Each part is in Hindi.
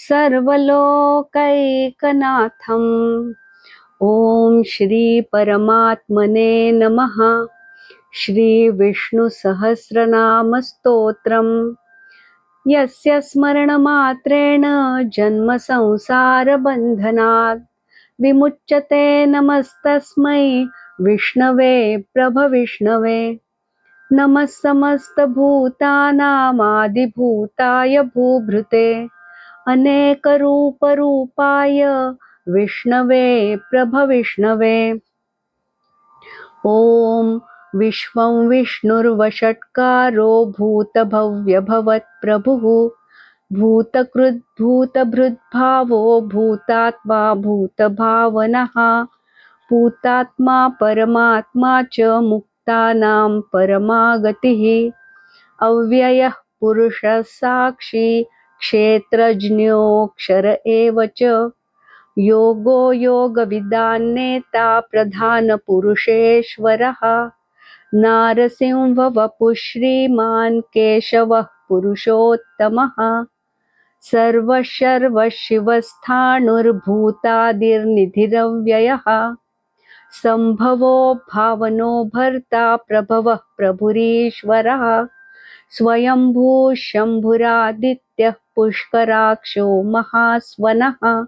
सर्वलोकैकनाथम्। ॐ श्रीपरमात्मने नमः। श्रीविष्णुसहस्रनामस्तोत्रम् यस्य स्मरणमात्रेण जन्मसंसारबन्धनात् विमुच्यते नमस्तस्मै विष्णवे प्रभविष्णवे नमः समस्तभूतानामादिभूताय भूभृते। अनेकरूपरूपाय विष्णवे प्रभविष्णवे ॐ विश्वं विष्णुर्वषट्कारो भूतभव्यभवत्प्रभुः भूतकृद्भूतभृद्भावो भूतात्मा भूतभावनः। भूतात्मा परमात्मा च मुक्तानां परमागतिः। अव्ययः पुरुषः साक्षी क्षेत्रज्ञोऽक्षर एव च। योगो योगविदान्नेता, प्रधानपुरुषेश्वरः। नारसिंहवपुः श्रीमान् केशवः पुरुषोत्तमः। सर्वशर्वशिवस्थाणुर्भूतादिर्निधिरव्ययः। सम्भवो भावनो भर्ता प्रभवः प्रभुरीश्वरः। स्वयंभू शम्भुरादित्यः पुष्कराक्षो महास्वनः।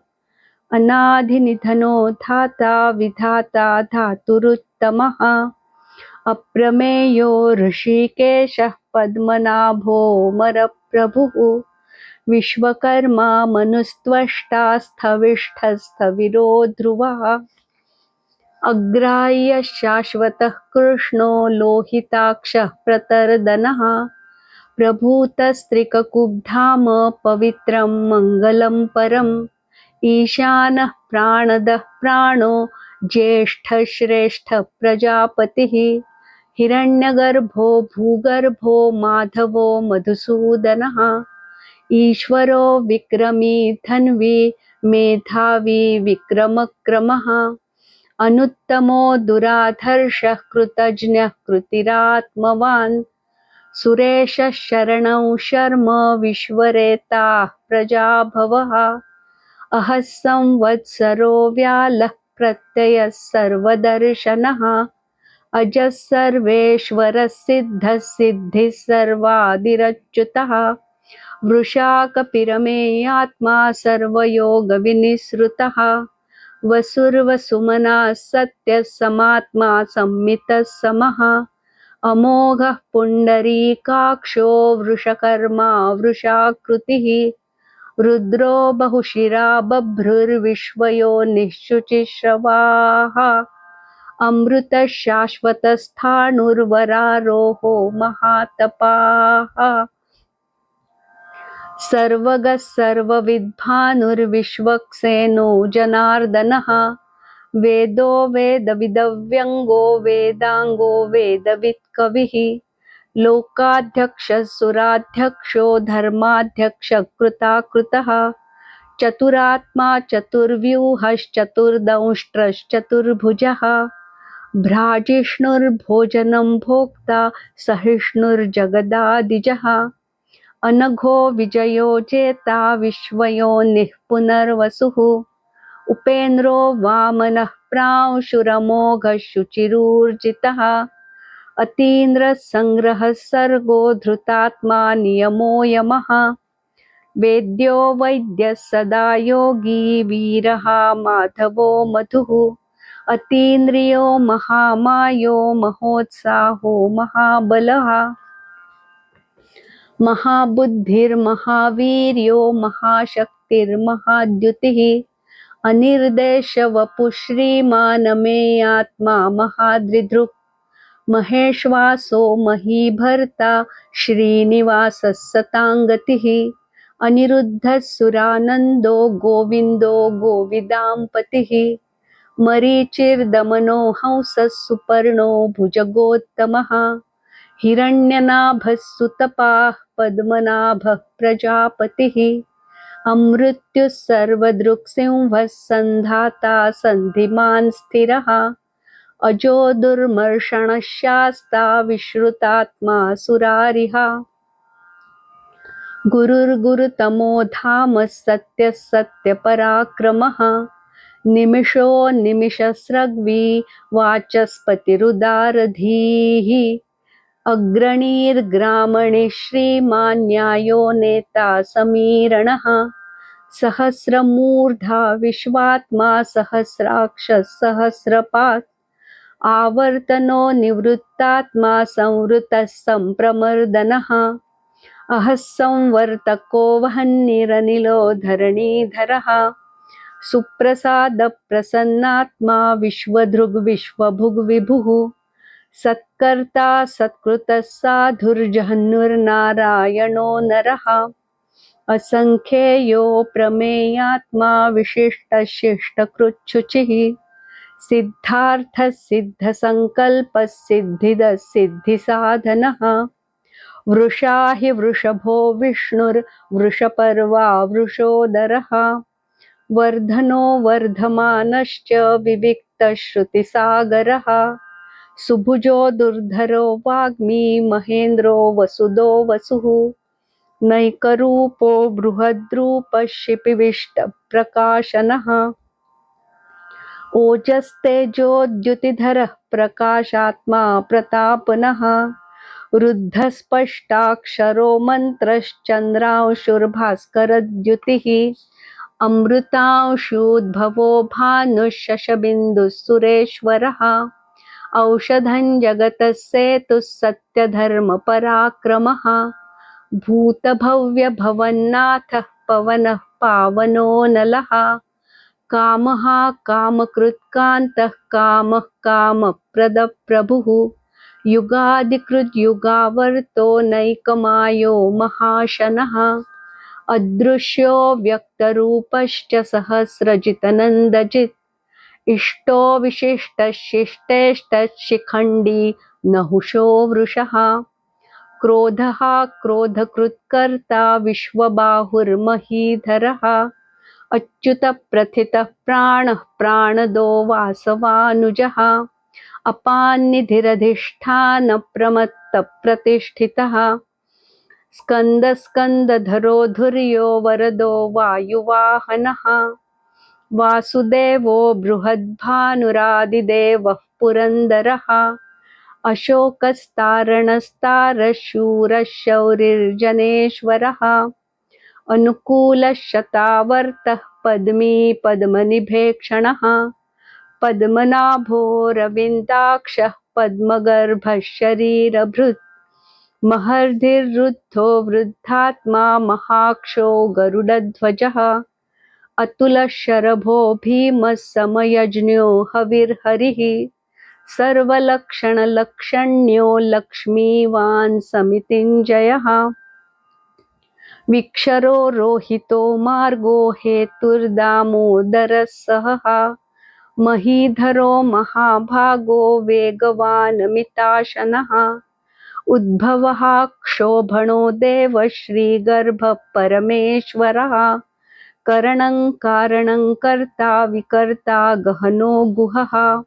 अनाधिनिधनो धाता विधाता धातुरुत्तमः। अप्रमेयो ऋषिकेशः पद्मनाभोऽमरप्रभुः विश्वकर्मा मनुस्त्वष्टा स्थविष्ठस्थविरो ध्रुवः अग्राह्य शाश्वतः कृष्णो लोहिताक्षः प्रतर्दनः। प्रभूतस्त्रिककुब्धाम पवित्रं मङ्गलं परम्। ईशानः प्राणदः प्राणो ज्येष्ठश्रेष्ठः प्रजापतिः हिरण्यगर्भो भूगर्भो माधवो मधुसूदनः। ईश्वरो विक्रमी धन्वी मेधावी विक्रमक्रमः। अनुत्तमो दुराधर्षः कृतज्ञः कृतिरात्मवान्। सुरेशः शरणौ शर्म विश्वरेताः प्रजाभवः अहः संवत्सरो व्यालः प्रत्ययः सर्वदर्शनः। सर्वेश्वरः सिद्धः सिद्धिः सर्वादिरच्युतः। वृषाकपिरमेयात्मा सर्वयोगविनिसृतः। वसुर्वसुमनः सत्यः समात्मा संमितः समः। अमोघः पुण्डरीकाक्षो वृषकर्मा वृषाकृतिः। रुद्रो बहुशिरा बभ्रुर्विश्वयो निःशुचिश्रवाः। अमृतः शाश्वतस्थाणुर्वरारोहो महातपाः। सर्वगः सर्वविद्भानुर्विश्वक्सेनो जनार्दनः। वेदो वेदविदव्यङ्गो वेदाङ्गो वेदवित्कविः। लोकाध्यक्षः सुराध्यक्षो धर्माध्यक्षकृताकृतः। चतुरात्मा चतुर्व्यूहश्चतुर्दंष्ट्रश्चतुर्भुजः। भ्राजिष्णुर्भोजनं भोक्ता सहिष्णुर्जगदादिजः। अनघो विजयो जेता विश्वयोनिः पुनर्वसुः उपेन्द्रो वामनः प्रांशुरमोघः शुचिरूर्जितः अतीन्द्रसङ्ग्रहः सर्गो धृतात्मा नियमो यमः। वेद्यो वैद्यः सदा योगी वीरः माधवो मधुः। अतीन्द्रियो महामायो महोत्साहो महाबलः। महाबुद्धिर्महावीर्यो महाशक्तिर्महाद्युतिः। अनिर्देशवपुः श्रीमानमेयात्मा महादृदृक् महेश्वासो महीभर्ता श्रीनिवासः सताङ्गतिः अनिरुद्धः सुरानन्दो गोविन्दो गोविदाम्पतिः। मरीचिर्दमनो हंसः सुपर्णो भुजगोत्तमः। हिरण्यनाभः सुतपाः पद्मनाभः प्रजापतिः अमृत्युः सर्वदृक्सिंहः सन्धाता सन्धिमान् स्थिरः। अजो दुर्मर्षणशास्ता विश्रुतात्मा सुरारिहा गुरुर्गुरुतमो धाम सत्यः सत्यपराक्रमः निमिषो निमिषस्रग्वी वाचस्पतिरुदारधीः। अग्रणीर्ग्रामणि श्रीमान्यायो नेता समीरणः, सहस्रमूर्धा विश्वात्मा, सहस्राक्षः, सहस्रपात्, आवर्तनो निवृत्तात्मा संवृतः सम्प्रमर्दनः अहः संवर्तको वहन्निरनिलो धरणीधरः, सुप्रसादप्रसन्नात्मा विश्वधृग्विश्वभुग्विभुः सत्कर्ता सत्कृतः साधुर्जह्नुर्नारायणो नरः असङ्ख्येयो प्रमेयात्मा विशिष्टशिष्टकृच्छुचिः। सिद्धार्थः सिद्धसङ्कल्पः सिद्धिदः सिद्धिसाधनः वृषा हि वृषभो विष्णुर्वृषपर्वा वृषोदरः। वर्धनो वर्धमानश्च विविक्तश्रुतिसागरः। सुभुजो दुर्धरो वाग्मी महेन्द्रो वसुदो वसुः। नैकरूपो बृहद्रूपः शिपिविष्टप्रकाशनः ओजस्तेजोद्युतिधरः प्रकाशात्मा प्रतापनः। रुद्धस्पष्टाक्षरो मन्त्रश्चन्द्रांशुर्भास्करद्युतिः। अमृतांशूद्भवो भानुः सुरेश्वरः औषधं जगतः सेतुः सत्यधर्मपराक्रमः। भूतभव्यभवन्नाथः पवनः पावनो नलः। कामः कामकृत्कान्तः कामः कामप्रदप्रभुः। युगादिकृद्युगावर्तो नैकमायो महाशनः। अदृश्यो व्यक्तरूपश्च सहस्रजितनन्दजित्। इष्टो विशिष्टशिष्टेष्टशिखण्डी नहुषो वृषः। क्रोधः क्रोधकृत्कर्ता विश्वबाहुर्महीधरः। अच्युतप्रथितः प्राणः प्राणदो वासवानुजः। अपान्निधिरधिष्ठानप्रमत्तप्रतिष्ठितः। स्कन्दस्कन्दधरो धुर्यो वरदो वायुवाहनः। वासुदेवो बृहद्भानुरादिदेवः पुरन्दरः। अशोकस्तारणस्तारशूरशौरिर्जनेश्वरः। अनुकूलशतावर्तः पद्मी पद्मनिभेक्षणः। पद्मनाभो रविन्दाक्षः पद्मगर्भः शरीरभृत् महर्धिर्वृद्धो वृद्धात्मा महाक्षो गरुडध्वजः। अतुलशरभो भीमः समयज्ञो हविर्हरिः सर्वलक्षणलक्षण्यो लक्ष्मीवान् समितिञ्जयः विक्षरो रोहितो मार्गो हेतुर्दामोदरः सहः महीधरो महाभागो वेगवान् मिताशनः उद्भवः क्षोभणो देवः श्रीगर्भः परमेश्वरः करणं कारणं कर्ता विकर्ता गहनो गुहः।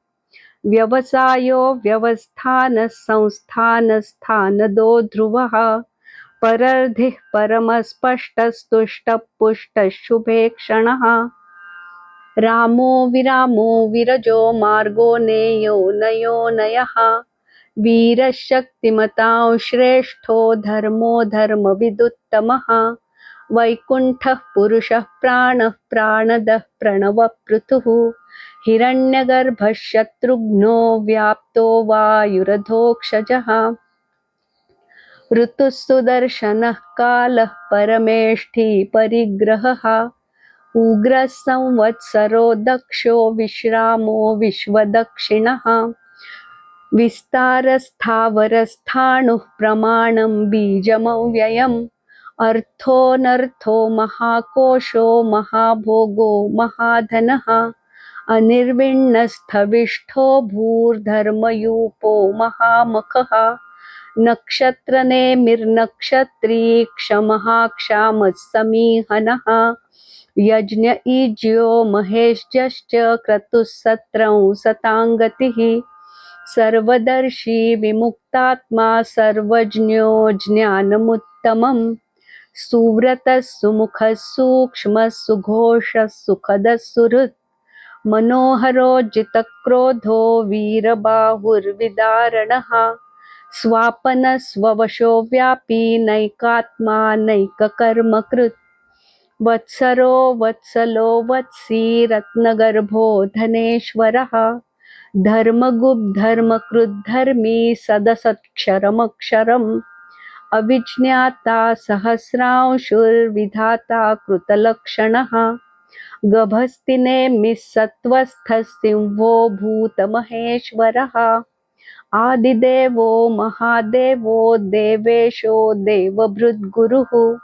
व्यवसायो व्यवस्थानः संस्थानस्थानदो ध्रुवः। परर्धिः परमस्पष्टस्तुष्टपुष्टः शुभे क्षणः। रामो विरामो विरजो मार्गो नेयो नयो नयः। वीरशक्तिमतां श्रेष्ठो धर्मो धर्मविदुत्तमः। वैकुण्ठः पुरुषः प्राणः प्राणदः प्रणवपृथुः। हिरण्यगर्भः शत्रुघ्नो व्याप्तो वायुरधोक्षजः। ऋतुः सुदर्शनः कालः परमेष्ठी परिग्रहः। उग्रः संवत्सरो दक्षो विश्रामो विश्वदक्षिणः। विस्तारस्थावरस्थाणुः प्रमाणं बीजमव्ययम्। अर्थोऽनर्थो महाकोशो महाभोगो महाधनः अनिर्विण्णस्थविष्ठो भूर्धर्मयूपो महामखः नक्षत्रनेमिर्नक्षत्री क्षमः क्षामः यज्ञ ईज्यो महेशश्च क्रतुः सताङ्गतिः सर्वदर्शी विमुक्तात्मा सर्वज्ञो ज्ञानमुत्तमम् सुव्रतः सुमुखः सूक्ष्मः सुघोषः सुखदः सुहृत् मनोहरो जितक्रोधो वीरबाहुर्विदारणः। स्वापनः स्ववशो व्यापी नैकात्मा नैककर्मकृत्। वत्सरो वत्सलो वत्सी रत्नगर्भो धनेश्वरः। धर्मगुब्धर्मकृद्धर्मी सदसत्क्षरमक्षरम्। अविज्ञाता सहस्रांशुर्विधाता कृतलक्षणः। गभस्तिनेमिः सत्त्वस्थसिंहो भूतमहेश्वरः। आदिदेवो महादेवो देवेशो देवभृद्गुरुः।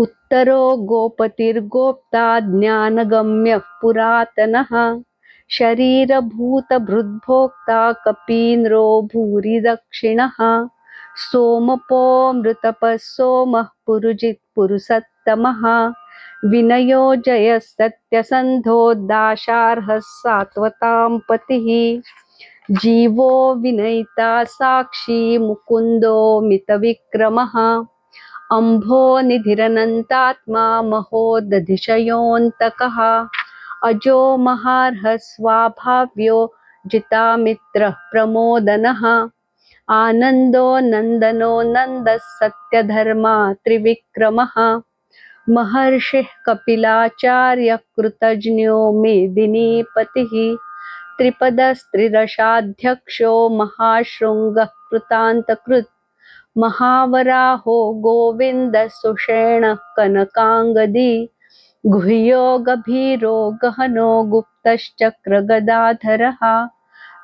उत्तरो गोपतिर्गोप्ता ज्ञानगम्यः पुरातनः। शरीरभूतभृद्भोक्ता कपीन्द्रो भूरि दक्षिणः सोमपो मृतपः सोमः पुरुजित् पुरुषत्तमः विनयो जयः सत्यसन्धो दाशार्हः सात्वतां पतिः। जीवो विनयिता साक्षी मुकुन्दो मितविक्रमः। अम्भो निधिरनन्तात्मा महोदधिशयोऽन्तकः। अजो महार्हः स्वाभाव्यो जितामित्रः प्रमोदनः। आनन्दो नन्दनो नन्दः सत्यधर्मा त्रिविक्रमः। महर्षिः कपिलाचार्यः कृतज्ञो मेदिनीपतिः त्रिपदस्त्रिदशाध्यक्षो महाशृङ्गः कृतान्तकृत्। महावराहो गोविन्दसुषेणः कनकाङ्गदी। गुह्यो गभीरो गहनो गुप्तश्चक्रगदाधरः।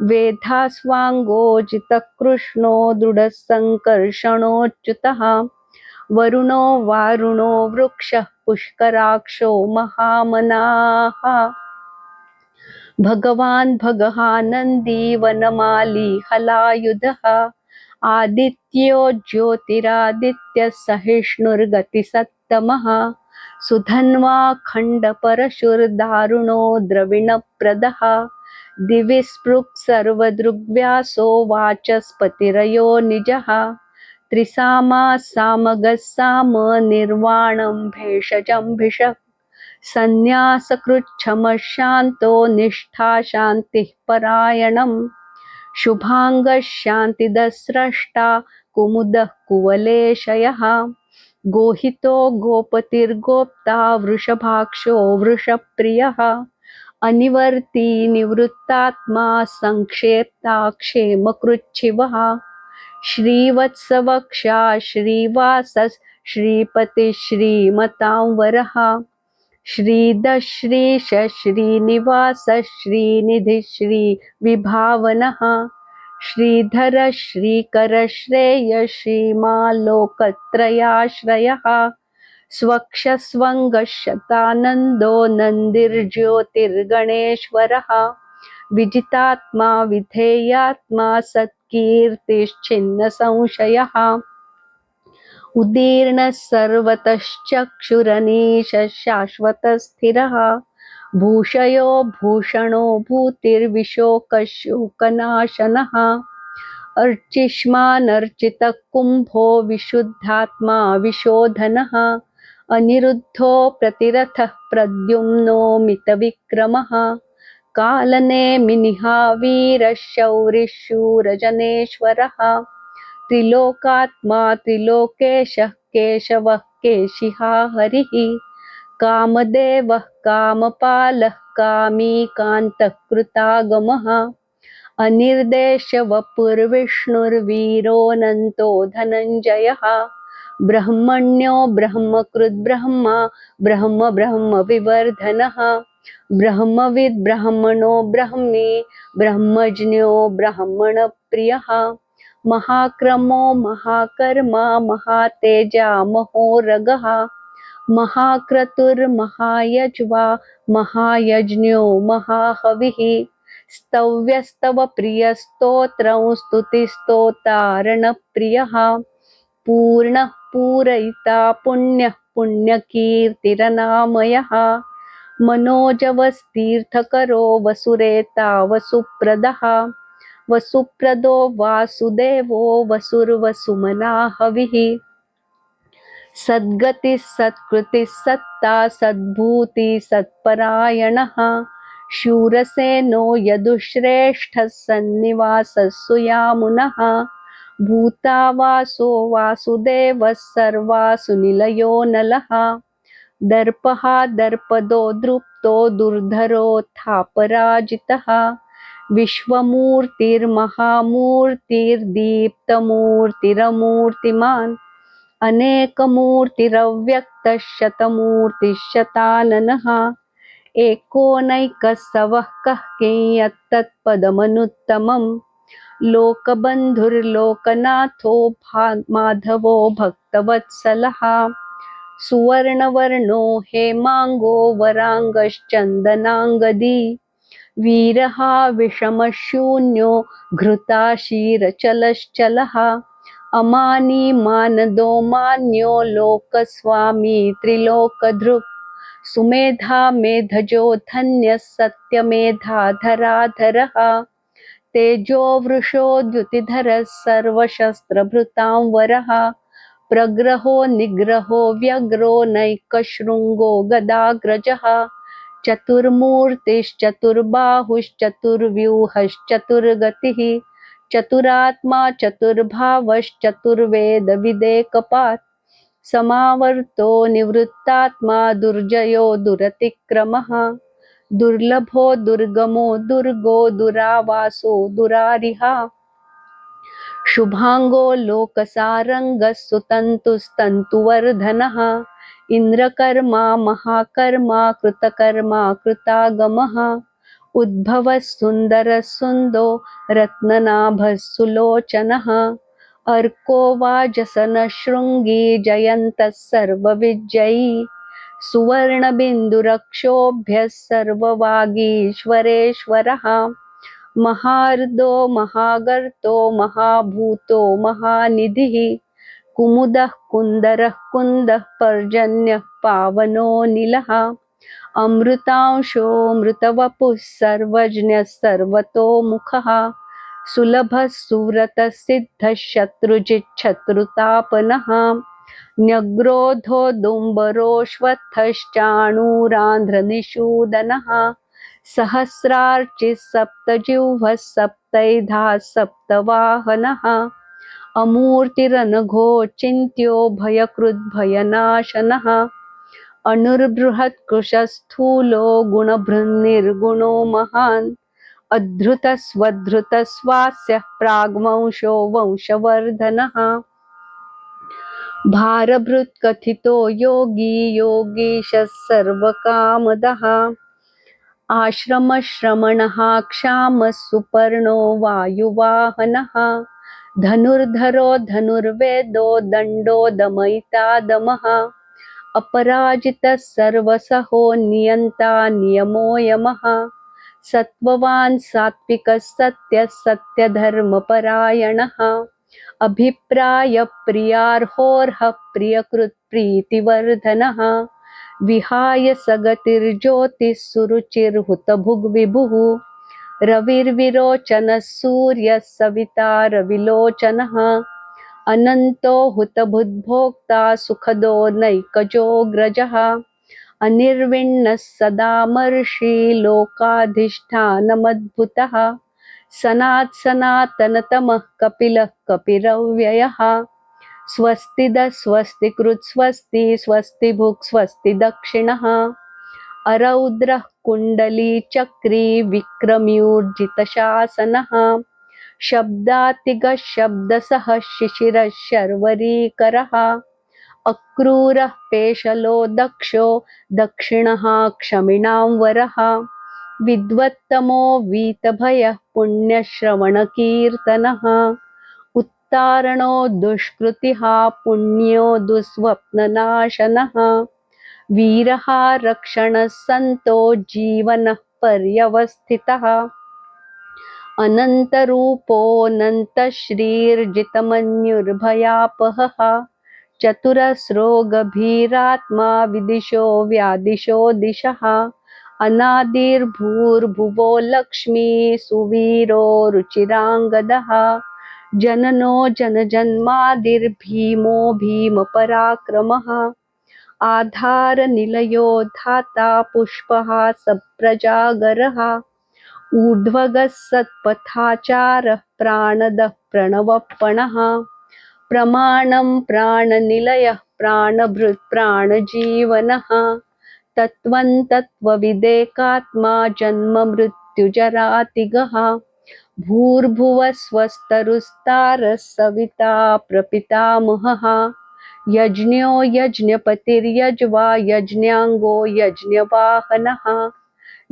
वेधास्वाङ्गोजितकृष्णो दृढसङ्कर्षणोच्युतः। वरुणो वारुणो वृक्षः पुष्कराक्षो महामनाः। भगवान् भगहानन्दी वनमाली हलायुधः आदित्यो ज्योतिरादित्यः सहिष्णुर्गतिसत्तमः सुधन्वा खण्डपरशुर्दारुणो द्रविणप्रदः। दिवि स्पृक् सर्वदृग्व्यासो वाचस्पतिरयो निजः। त्रिसामा सामगः साम निर्वाणं भेषजं भिषक् सन्न्यासकृच्छमः शान्तो निष्ठा शान्तिः परायणम्। शुभाङ्गः शान्तिदस्रष्टा कुमुदः कुवलेशयः। गोहितो गोपतिर्गोप्ता वृषभाक्षो वृषप्रियः। अनिवर्ती निवृत्तात्मा संक्षेप्ता क्षेमकृच्छिवः श्रीवत्सवक्षा श्रीवासः श्रीपतिः श्रीमतां वरः श्रीदश्रीश श्रीनिवास श्रीनिधि श्रीविभावनः। श्रीधर श्रीकर श्रेय श्रीमालोकत्रयाश्रयः। स्वक्षस्वङ्गशतानन्दो नन्दिर्ज्योतिर्गणेश्वरः। विजितात्मा, विधेयात्मा, सत्कीर्तिश्चिन्नसंशयः। उदीर्णः सर्वतश्चक्षुरनीश शाश्वतस्थिरः भूषयो, भूषणो, भूतिर्विशोकशोकनाशनः। अर्चिष्मानर्चितः कुम्भो विशुद्धात्मा, विशोधनः। अनिरुद्धो प्रतिरथः प्रद्युम्नो मितविक्रमः। कालनेमिनिहावीरः शौरिशूरजनेश्वरः त्रिलोकात्मा त्रिलोकेशः केशवः केशिहा हरिः। कामदेवः कामपालः कामीकान्तः कृतागमः अनिर्देशवपुर्विष्णुर्वीरोऽनन्तो धनञ्जयः। ब्रह्मण्यो ब्रह्मकृद्ब्रह्मा ब्रह्म ब्रह्मविवर्धनः ब्रह्मविद् ब्रह्मणो ब्रह्मी ब्रह्मज्ञो ब्रह्मणप्रियः महाक्रमो महाकर्मा महातेजा महोरगः महाक्रतुर्महायज्वा महायज्ञो महाहविः स्तव्यस्तव प्रियस्तोत्रं स्तुतिस्तोतारणप्रियः पूर्णः पूरयिता पुण्यः पुण्यकीर्तिरनामयः। मनोजवस्तीर्थकरो वसुरेता वसुप्रदः। वसुप्रदो वासुदेवो वसुर्वसुमना हविः सद्गतिः सत्कृतिः सत्ता सद्भूति सत्परायणः। शूरसेनो यदुश्रेष्ठः सन्निवासः सुयामुनः। भूतावासो वासुदेवः सर्वासु निलयो नलः। दर्पः दर्पदो दृप्तो दुर्धरोत्थापराजितः विश्वमूर्तिर्महामूर्तिर्दीप्तमूर्तिरमूर्तिमान्। अनेकमूर्तिरव्यक्तः शतमूर्तिशताननः एकोनैकः सवः कः कियत्तत्पदमनुत्तमम् लोकबन्धुर्लोकनाथो भा माधवो भक्तवत्सलः। सुवर्णवर्णो हेमाङ्गो वराङ्गश्चन्दनाङ्गदी। वीरः विषमशून्यो घृताशीरचलश्चलः। अमानी मानदो मान्यो लोकस्वामी त्रिलोकधृक्। सुमेधा मेधजो धन्यः सत्यमेधाधराधरः तेजो वृषो द्युतिधरः सर्वशस्त्रभृतां वरः, प्रग्रहो निग्रहो व्यग्रो नैकशृङ्गो गदाग्रजः, चतुर्मूर्तिश्चतुर्बाहुश्चतुर्व्यूहश्चतुर्गतिः, चतुरात्मा चतुर्भावश्चतुर्वेदविदेकपात् समावर्तो निवृत्तात्मा दुर्जयो दुरतिक्रमः। दुर्लभो दुर्गमो दुर्गो दुरावासो दुरारिहा। शुभाङ्गो लोकसारङ्गः सुतन्तुस्तन्तुवर्धनः इन्द्रकर्मा, महाकर्मा, कृतकर्मा, कृतागमः। उद्भवः सुन्दरः सुन्दो रत्ननाभः सुलोचनः अर्को वाजसनः शृङ्गी जयन्तः सर्वविजयी। सुवर्णबिन्दुरक्षोभ्यः सर्ववागीश्वरेश्वरः। महार्दो, महागर्तो, महाभूतो, महानिधिः। कुमुदः, कुन्दरः, कुन्दः, पर्जन्यः, पावनो, निलः। अमृतांशोऽमृतवपुः सर्वज्ञः सर्वतोमुखः सुलभः, सुव्रतः, सिद्धः शत्रुजिच्छत्रुतापनः न्यग्रोधो दुम्बरोश्वत्थश्चाणूरान्ध्रनिषूदनः सहस्रार्चिः सप्तजिह्वः सप्तैधा सप्तवाहनः अमूर्तिरनघोचिन्त्यो भयकृद्भयनाशनः अणुर्बृहत्कृशस्थूलो गुणभृन्निर्गुणो महान् अधृतस्वधृतस्वास्य प्राग्वंशो वंशवर्धनः भारभृत्कथितो योगी योगीशः सर्वकामदः। आश्रमश्रमणः क्षामः सुपर्णो वायुवाहनः। धनुर्धरो धनुर्वेदो दण्डो दमयिता दमः अपराजितः सर्वसहो नियन्ता नियमो यमः सत्त्ववान् सात्विकः सत्यः सत्यधर्मपरायणः। अभिप्रायप्रियार्होर्हः प्रियकृत्प्रीतिवर्धनः विहाय सगतिर्ज्योतिः सुरुचिर्हुतभुग्विभुः रविर्विरोचनः सूर्यः सविता रविलोचनः अनन्तो हुतबुद्भोक्ता सुखदो नैकजो नैकजोऽग्रजः अनिर्विण्णः सदामर्षि लोकाधिष्ठानमद्भुतः। सनात् सनातनतमः कपिलः कपिरव्ययः स्वस्तिदः स्वस्तिकृत् स्वस्ति स्वस्ति भुक् स्वस्ति दक्षिणः। अरौद्रः कुण्डलीचक्री विक्रम्यूर्जितशासनः। शब्दातिगः शब्दसः शिशिरः शर्वरीकरः। अक्रूरः पेशलो दक्षो दक्षिणः क्षमिणां वरः। विद्वत्तमो वीतभयः पुण्यश्रवणकीर्तनः। दुस्तारणो दुष्कृतिः, पुण्यो दुःस्वप्ननाशनः। वीरः रक्षणः सन्तो जीवनः पर्यवस्थितः। अनन्तरूपोऽनन्तश्रीर्जितमन्युर्भयापहः। चतुरस्रो गभीरात्मा विदिशो व्यादिशो दिशः। अनादिर्भूर्भुवो लक्ष्मी सुवीरो रुचिराङ्गदः। जननो जनजन्मादिर्भीमो भीमपराक्रमः। आधारनिलयो धाता पुष्पः सप्रजागरः। ऊर्ध्वगः सत्पथाचारः प्राणदः प्रणवपणः प्रमाणं प्राणनिलयः प्राणभृत् प्राणजीवनः। तत्त्वविदेकात्मा जन्ममृत्युजरातिगः भूर्भुवस्वस्तरुस्तारः सविता प्रपितामहः। यज्ञो यज्ञपतिर्यज्वा यज्ञाङ्गो यज्ञवाहनः।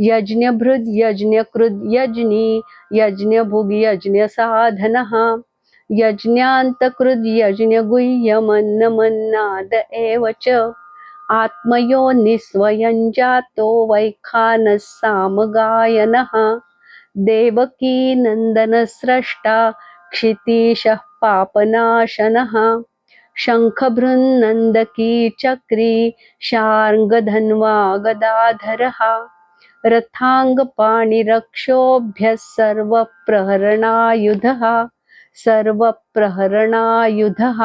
यज्ञभृद् यज्ञकृद् यज्ञी यज्ञभुग् यज्ञसाधनः। यज्ञान्तकृद् यज्ञगुह्यमन्नमन्नाद एव च। आत्मयो निःस्वयं जातो वैखानः सामगायनः देवकीनन्दनस्रष्टा क्षितीशः पापनाशनः। शङ्खभृन्नन्दकी चक्री शार्ङ्गधन्वा गदाधरः रथाङ्गपाणिरक्षोभ्यः सर्वप्रहरणायुधः। सर्वप्रहरणायुधः।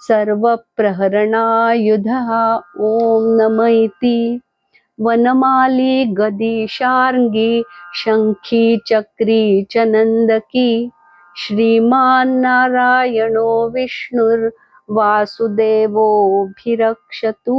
सर्वप्रहरणायुधः ॐ नम इति वनमाली गदी शार्ङ्गी शङ्खी चक्री च नन्दकी श्रीमान्नारायणो विष्णुर्वासुदेवोऽभिरक्षतु।